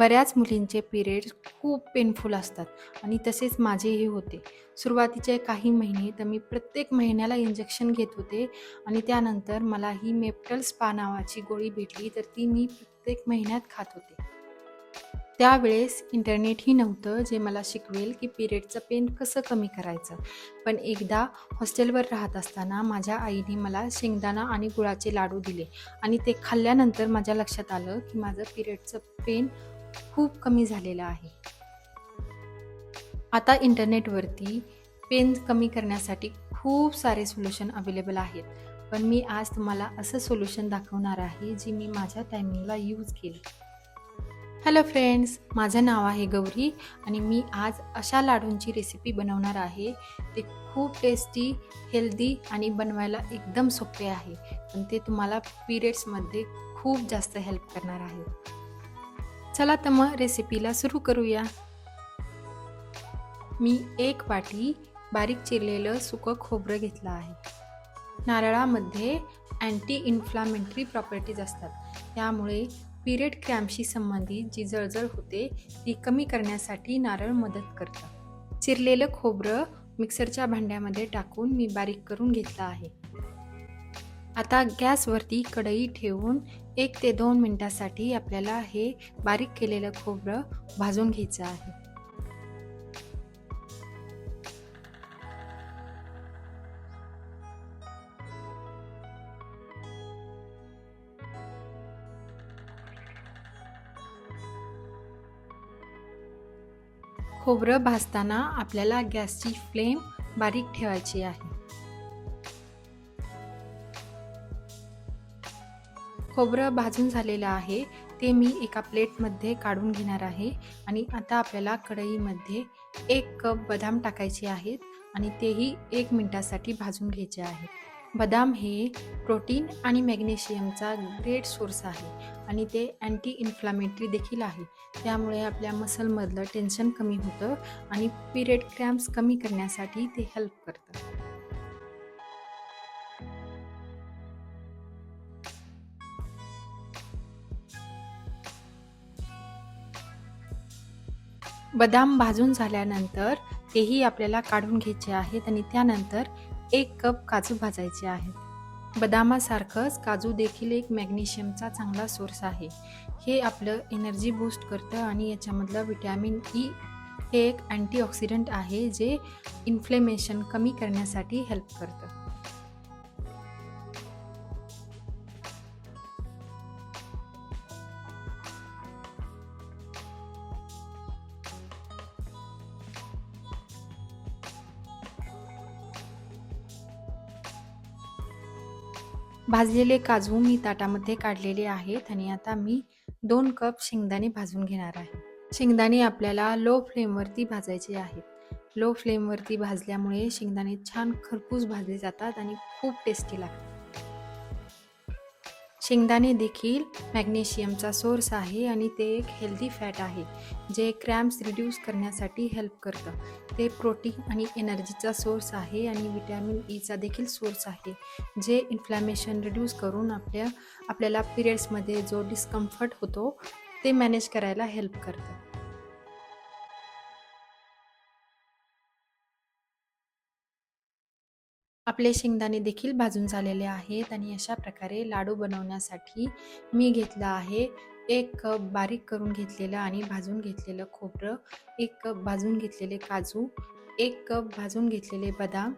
बऱ्याच मुलींचे पिरियड्स खूप पेनफुल असतात आणि तसेच माझेही होते. सुरुवातीचे काही महिने तर मी प्रत्येक महिन्याला इंजेक्शन घेत होते आणि त्यानंतर मला ही मेप्टल स्पा नावाची गोळी भेटली तर ती मी प्रत्येक महिन्यात खात होते. त्यावेळेस इंटरनेटही नव्हतं जे मला शिकवेल की पिरियडचं पेन कसं कमी करायचं. पण एकदा हॉस्टेलवर राहत असताना माझ्या आईने मला शेंगदाणा आणि गुळाचे लाडू दिले आणि ते खाल्ल्यानंतर माझ्या लक्षात आलं की माझं पिरियडचं पेन खूप कमी झालेलं आहे. आता इंटरनेटवरती पेन कमी करण्यासाठी खूप सारे सोल्युशन अवेलेबल आहेत. पण मी आज तुम्हाला असं सोल्युशन दाखवणार आहे जे मी माझ्या टायमिंगला यूज केलं. हॅलो फ्रेंड्स माझं नाव आहे गौरी आणि मी आज अशा लाडूंची रेसिपी बनवणार आहे. ते खूप टेस्टी हेल्दी आणि बनवायला एकदम सोपे आहे. पण ते तुम्हाला पिरियड्समध्ये खूप जास्त हेल्प करणार आहे. चला तर मग रेसिपीला सुरू करूया. मी एक वाटी बारीक चिरलेलं सुकं खोबरं घेतलं आहे. नारळामध्ये अँटी इन्फ्लामेंटरी प्रॉपर्टीज असतात. त्यामुळे पिरियड क्रॅम्पशी संबंधित जी जळजळ होते ती कमी करण्यासाठी नारळ मदत करतं. चिरलेलं खोबरं मिक्सरच्या भांड्यामध्ये टाकून मी बारीक करून घेतलं आहे. आता गॅसवरती कढई ठेवून एक ते दोन मिनटासाठी आपल्याला हे बारीक केलेलं खोबरं भाजून घ्यायचं आहे. खोबरं भाजताना आपल्याला गॅसची फ्लेम बारीक ठेवायची आहे. खोबरं भाजून झालेलं आहे. ते मी एका प्लेटमध्ये काढून घेणार आहे. आणि आता आपल्याला कढईमध्ये एक कप बदाम टाकायचे आहेत आणि तेही एक मिनटासाठी भाजून घ्यायचे आहेत बदाम हे प्रोटीन आणि मॅग्नेशियमचा ग्रेट सोर्स आहे आणि ते अँटी इन्फ्लामेटरी देखील आहे. त्यामुळे आपल्या मसलमधलं टेन्शन कमी होतं आणि पिरियड क्रॅम्प्स कमी करण्यासाठी ते हेल्प करतं. बदाम भाजून झाल्यानंतर तेही आपल्याला काढून घ्यायचे आहेत आणि त्यानंतर एक कप काजू भाजायचे आहेत. बदामासारखंच काजू देखील एक मॅग्नेशियमचा चांगला सोर्स आहे. हे आपलं एनर्जी बूस्ट करतं आणि याच्यामधलं विटॅमिन ई हे एक अँटीऑक्सिडंट आहे जे इन्फ्लेमेशन कमी करण्यासाठी हेल्प करतं. भाजलेले काजू मी ताटामध्ये काढलेले आहेत आणि आता मी दोन कप शेंगदाणे भाजून घेणार आहे. शेंगदाणे आपल्याला लो फ्लेमवरती भाजायचे आहेत. लो फ्लेमवरती भाजल्यामुळे शेंगदाणे छान खरपूस भाजले जातात आणि खूप टेस्टी लागतात. शेंगदाणे देखील मॅग्नेशियमचा सोर्स आहे आणि ते एक हेल्दी फॅट आहे जे क्रॅम्प्स रिड्यूस करण्यासाठी हेल्प करतं. ते प्रोटीन आणि एनर्जीचा सोर्स आहे आणि विटॅमिन ईचा e देखील सोर्स आहे जे इन्फ्लॅमेशन रिड्यूस करून आपल्या आपल्याला पिरियड्समध्ये जो डिस्कम्फर्ट होतो ते मॅनेज करायला हेल्प करतं. आपले शेंगदाणे देखील भाजून झालेले आहेत आणि अशा प्रकारे लाडू बनवण्यासाठी मी घेतलं आहे. एक कप बारीक करून घेतलेलं आणि भाजून घेतलेलं खोबरं एक कप भाजून घेतलेले काजू एक कप भाजून घेतलेले बदाम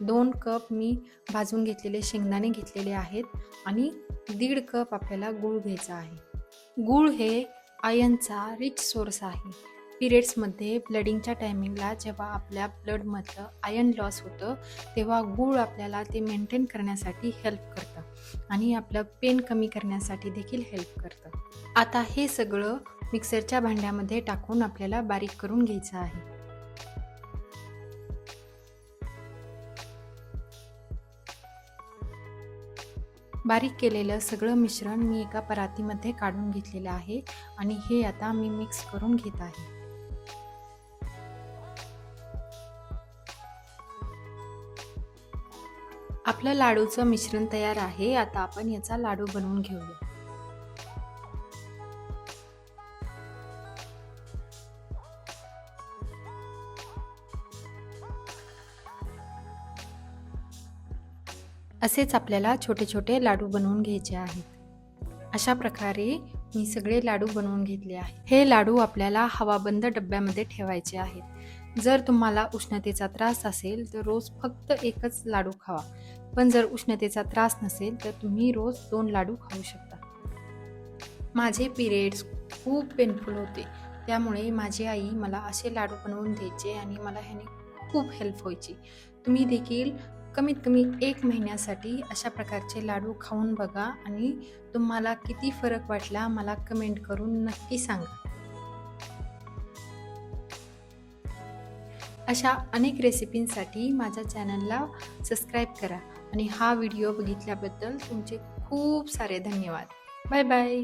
दोन कप मी भाजून घेतलेले शेंगदाणे घेतलेले आहेत आणि दीड कप आपल्याला गूळ घ्यायचा आहे. गूळ हे आयनचा रिच सोर्स आहे. पिरियड्समध्ये ब्लडिंगच्या टायमिंगला जेव्हा आपल्या ब्लडमधलं आयर्न लॉस होतं तेव्हा गूळ आपल्याला ते मेंटेन करण्यासाठी हेल्प करतं आणि आपलं पेन कमी करण्यासाठी देखील हेल्प करतं. आता हे सगळं मिक्सरच्या भांड्यामध्ये टाकून आपल्याला बारीक करून घ्यायचं आहे. बारीक केलेलं सगळं मिश्रण मी एका परातीमध्ये काढून घेतलेलं आहे आणि हे आता मी मिक्स करून घेत आहे. आपलं लाडूचं मिश्रण तयार आहे. आता आपण याचा लाडू बनवून घेऊया. असेच आपल्याला छोटे छोटे लाडू बनवून घ्यायचे आहेत. अशा प्रकारे मी सगळे लाडू बनवून घेतले आहे हे लाडू आपल्याला हवाबंद डब्यामध्ये ठेवायचे आहेत. जर तुम्हाला उष्णतेचा त्रास असेल तर रोज फक्त एकच लाडू खावा. पण जर उष्णतेचा त्रास नसेल तर तुम्ही रोज दोन लाडू खाऊ शकता. माझे पिरियड्स खूप पेनफुल होते. त्यामुळे माझी आई मला असे लाडू बनवून द्यायचे आणि मला ह्याने खूप हेल्प व्हायची. तुम्ही देखील कमीत कमी एक महिन्यासाठी अशा प्रकारचे लाडू खाऊन बघा आणि तुम्हाला किती फरक वाटला मला कमेंट करून नक्की सांगा. अशा अनेक रेसिपींसाठी माझ्या चॅनलला सबस्क्राईब करा आणि हा व्हिडिओ बघितल्याबद्दल तुमचे खूप सारे धन्यवाद. Bye bye.